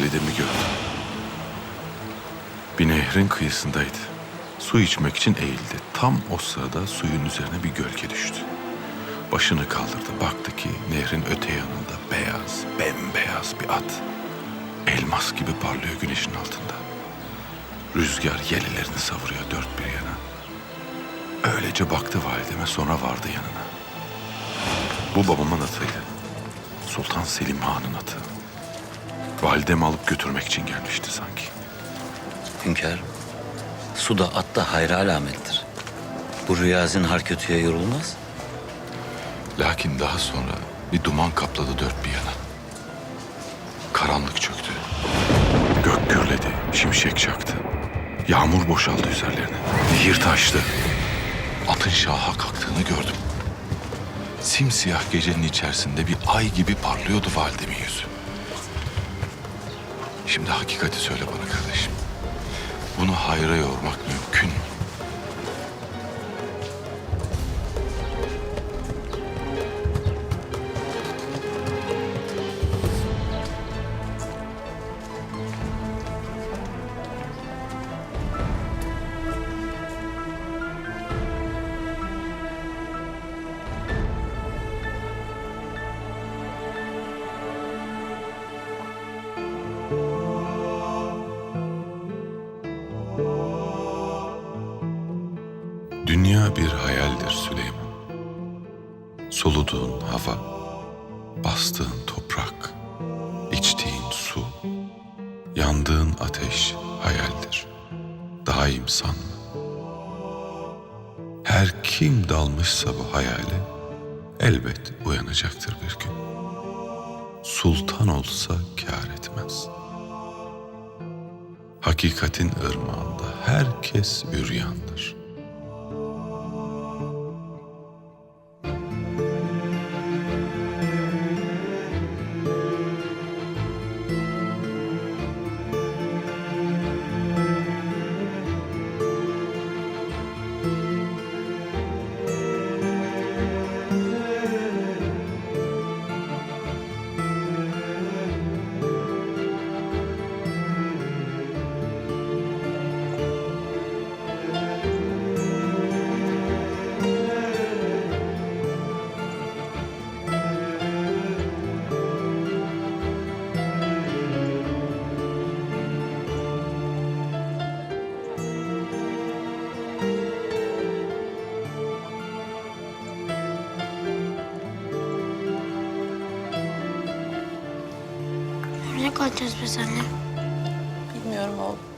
validemi gördüm. Bir nehrin kıyısındaydı. Su içmek için eğildi. Tam o sırada suyun üzerine bir gölge düştü. Başını kaldırdı. Baktı ki nehrin öte yanında beyaz, bembeyaz bir at. Elmas gibi parlıyor güneşin altında. Rüzgar yelelerini savuruyor dört bir yana. Öylece baktı valideme sonra vardı yanına. Bu babamın atıydı. Sultan Selim Han'ın atı. Validemi alıp götürmek için gelmişti sanki. Hünkâr, su da at da hayra alamettir. Bu rüya zinhar kötüye yorulmaz. Lakin daha sonra bir duman kapladı dört bir yana. Karanlık çöktü. Gök gürledi, şimşek çaktı. Yağmur boşaldı üzerlerine. Nehir taştı. Atın şaha kalktığını gördüm. Simsiyah gecenin içerisinde bir ay gibi parlıyordu validemin yüzü. Şimdi hakikati söyle bana kardeşim. Bunu hayra yormak mümkün mü? Dünya bir hayaldir Süleyman. Soluduğun hava, bastığın toprak, içtiğin su, yandığın ateş hayaldir. Daim sanma. Her kim dalmışsa bu hayale elbet uyanacaktır bir gün. Sultan olsa kâr etmez. Hakikatin ırmağında herkes üryandır.'' Nereye kalacağız biz anne? Bilmiyorum oğlum.